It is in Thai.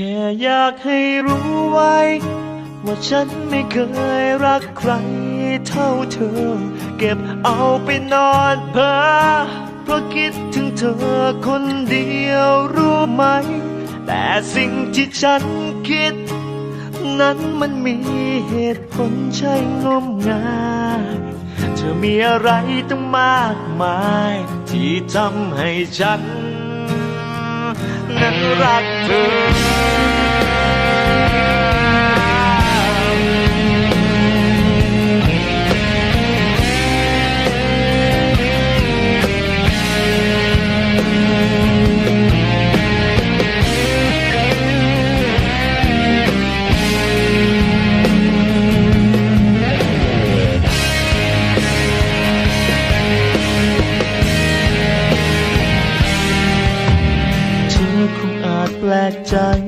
แค่อยากให้รู้ไว้ ว่าฉันไม่เคยรักใครเท่าเธอ เก็บเอาไปนอนเพ้อเพราะคิดถึงเธอคนเดียวรู้ไหม แต่สิ่งที่ฉันคิด นั้นมันมีเหตุผลใช่งมงายเธอมีอะไรตั้งมากมาย ที่ทำให้ฉัน นั้นรักเธอ black jive.